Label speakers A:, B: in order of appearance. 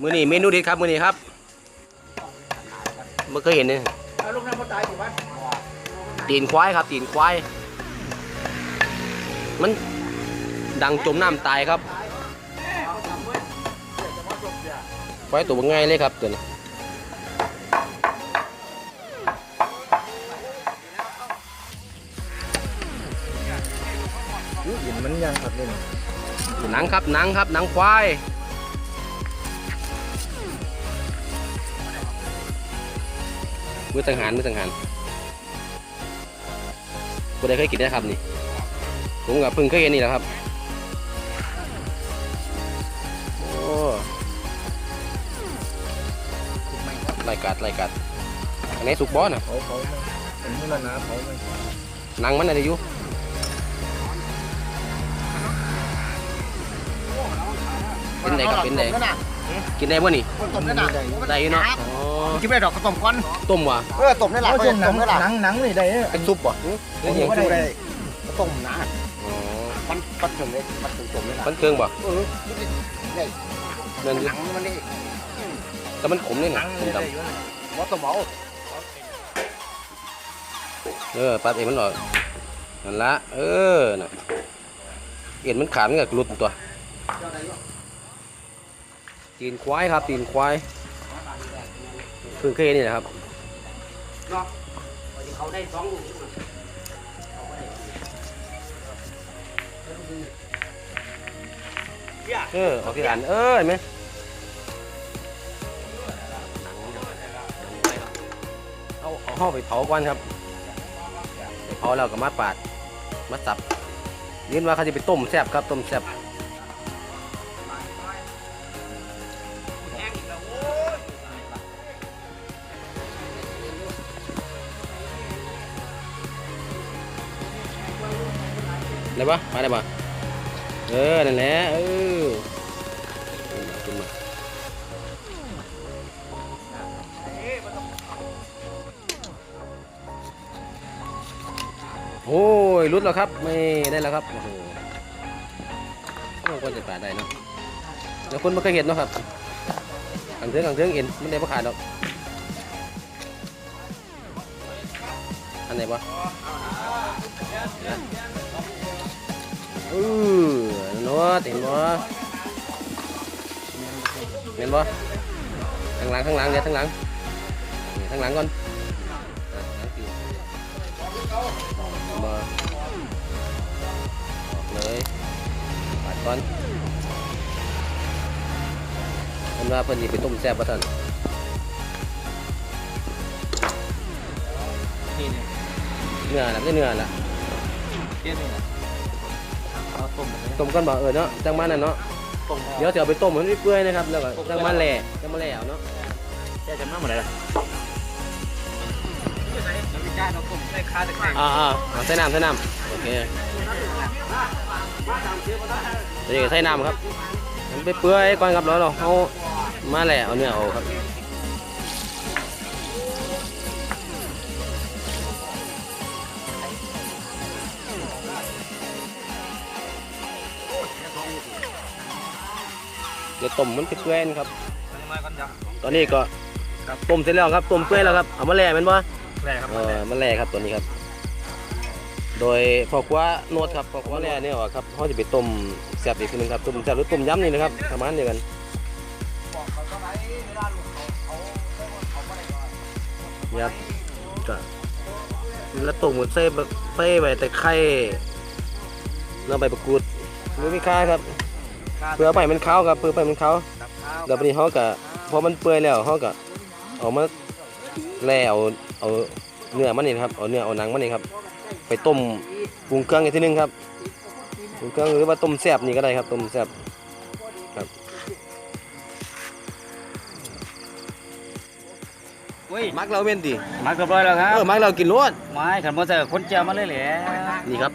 A: มือนี้เมนูเด็ดครับมือนี้ครับเมื่อเคยเห็นเนี่ย
B: เอาลูกน้ำมาตายสิวัด
A: ตีนควายครับตีนควาย มันดังจมน้ำตายครับควายตัวง่ายเลยครับตัวนี้
B: หินมันยังครับนี่
A: หนังครับหนังครับหนังควาย มือสังหารมือสังหารกูได้เคยกินได้ครับนี่ ผมกับพิ่งเคยเห็นนี่แหละครับ โอ้ไล่กัดไล่กัดอันนี้สุกบอสนะ
B: เขาเขาไหมเป็นมือละนะเขาไหม
A: หนังมันอะไรอยู่เป็นไหนกับเป็นไหน กินได้บ่นี่
B: ต้มนี่นะ
A: ได้อยู่เนาะอ๋อ
B: กินไม่ดอกก็ต้มก้อน
A: ต้มว่ะ
B: เออต้มนี่แหละต้มต้มนี่แหละหนังหนังนี่ได้
A: เป็นซุปว่ะ
B: เดี๋ยวได้ต้มนะ
A: อ๋อ
B: มันปัดถึงเลยปัดถึงต้มนี่แหละ
A: มันเครื่องบ่
B: เออนี่
A: นั่นอ
B: ห
A: ยู่
B: นังมันนี่
A: แต่มันขมนี่
B: หนั
A: นะ
B: ง
A: ข
B: นี่
A: ม
B: ได้
A: ดำ
B: อยู่ว่าต้มเอา
A: เออปัดเอ็นมันหรอกนั่นละเออน่ะเอ็นมันขาดมันก็หลุดตัว ตีนควายครับตีนควายเพิ่งเคยเห็นนี่แหละครับ
B: เขาได้สองลูก
A: เออออกที่ร้านเออเห็นไหมเอาเอาห่อไปเผาก่อนครับไปเผาแล้วก็มาปาดมาสับเรียนว่าเขาจะไปต้มแซ่บครับต้มแซ่บ ได้ปะมาได้ปะเออ นั่นแหละ เออขึ้นมาโอ้ยรุดแล้วครับไม่ได้แล้วครับ โอ้โหโอ้คนจะปาดได้เนาะเดี๋ยวคนม่เคยเห็นเนาะครับขังเทืองขังเทืองเอ็นไม่ได้ประขาดหรอกอันไหนปะเออเนาะเห็นบ่เห็นบ่ข้างหลังข้างหลังเดี๋ยวข้างหลังข้างหลังก่อนมาออกเลยปาดก่อนเพิ่นว่าเพิ่นสิไปต้มแซ่บบ่ท่าน
B: นี่เนี่ย
A: เนื้อละคือเนื้อละ
B: เนี่เอ ต้ม
A: ต้มก่อนบ่เออเนาะจังมันน่ะเนาะ
B: ต้ม
A: เดี๋ยวจะเอาไปต้มให้มันเปื่อยนะครับแล้วก็จังมาแหล่จังมาแหล่เอาเนาะ
B: แค่จะมาหมดเลยล่ะไม่กล้าเราต้มใส่ข้าตะไคร้
A: อ่าอ่าเอาใส่น้ำใส่น้ำโอเคเดี๋ยวใส่น้ำครับมันไปเปื่อยก่อนครับแล้วเราเอามาแหล่เอาเนื้อเอาครับ เดี๋ยวต้มมันไปเปื่อยนะครับ
B: มาก่อนจ้ะ
A: ตอนนี้ก็ต้มเสร็จแล้วครับต้มเปื่อยแล้วครับเอามาแหล่แมันบ่
B: แรกครับ
A: เออมาแหล่ครับตัวนี้ครับ โดยพอคว้าโนดครับพอคว้าแหล่เนี่ยว่าครับเขาจะไปต้มแซ่บอีกทีหนึงครับต้มแซ่บหรือต้มยำนี่นะครับประมาณเดียวกันนี่ครับก็แล้วต้มหมดเส้นเส้ใบแต่ไข่แล้วใบประกรูดหรือไม่ค่าครับ เพื่อไปมันเข้าวครับเพื่อไปมันเข้าวเดี๋ยววันนี้เขาก็พอมันเปื่อยแล้วเขาก็เอามาแล่เอาเอาเนื้อมันนี่นะครับเอาเนื้อเอาหนังมันนี่ครับ ไปต้มปรุงเครื่องอีกทีนึงครับปรุงเครื่องหรือว่าต้มแซ่บนี่ก็ได้ครับต้มแซ่บครับ
B: อุ้ย
A: มักเราเว้นดิ
B: มาเรียบร้อยแล้วครั
A: เอบอมักเรากินรส
B: ไม้ขันมาใส่คนเจียวมาเลยแหละ
A: นี่ครับ